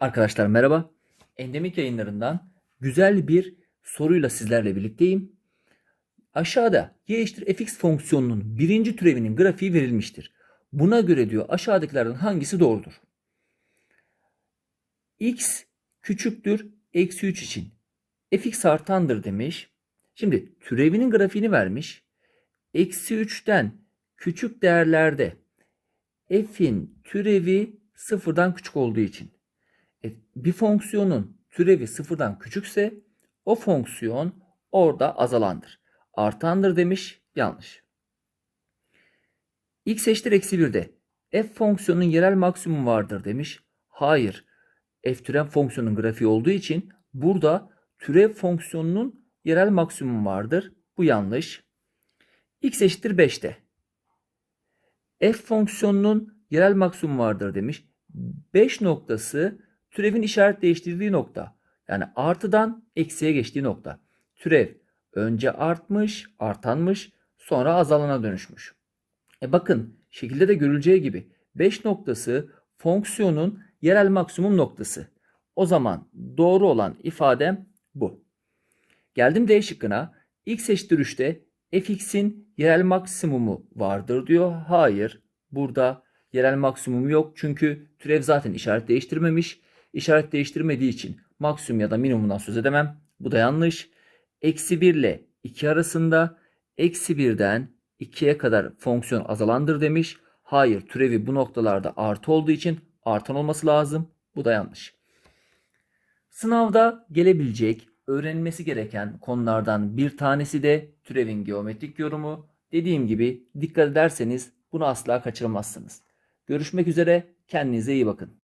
Arkadaşlar merhaba. Endemik yayınlarından güzel bir soruyla sizlerle birlikteyim. Aşağıda y eşittir fx fonksiyonunun birinci türevinin grafiği verilmiştir. Buna göre diyor aşağıdakilerden hangisi doğrudur? x küçüktür eksi 3 için fx artandır demiş. Şimdi türevinin grafiğini vermiş. Eksi 3'ten küçük değerlerde f'in türevi sıfırdan küçük olduğu için bir fonksiyonun türevi sıfırdan küçükse o fonksiyon orada azalandır. Artandır demiş. Yanlış. x eşittir eksi 1'de f fonksiyonunun yerel maksimum vardır demiş. Hayır. f türev fonksiyonun grafiği olduğu için burada türev fonksiyonunun yerel maksimum vardır. Bu yanlış. x eşittir 5'te f fonksiyonunun yerel maksimum vardır demiş. 5 noktası türevin işaret değiştirdiği nokta. Yani artıdan eksiye geçtiği nokta. Türev önce artmış, artanmış, sonra azalana dönüşmüş. E bakın şekilde de görüleceği gibi 5 noktası fonksiyonun yerel maksimum noktası. O zaman doğru olan ifadem bu. Geldim D şıkkına. X eşittir 3'te fx'in yerel maksimumu vardır diyor. Hayır. Burada yerel maksimum yok. Çünkü türev zaten işaret değiştirmemiş. İşaret değiştirmediği için maksimum ya da minimumdan söz edemem. Bu da yanlış. Eksi 1 ile 2 arasında eksi 1'den 2'ye kadar fonksiyon azalandır demiş. Hayır türevi bu noktalarda artı olduğu için artan olması lazım. Bu da yanlış. Sınavda gelebilecek, öğrenilmesi gereken konulardan bir tanesi de türevin geometrik yorumu. Dediğim gibi dikkat ederseniz bunu asla kaçırmazsınız. Görüşmek üzere, kendinize iyi bakın.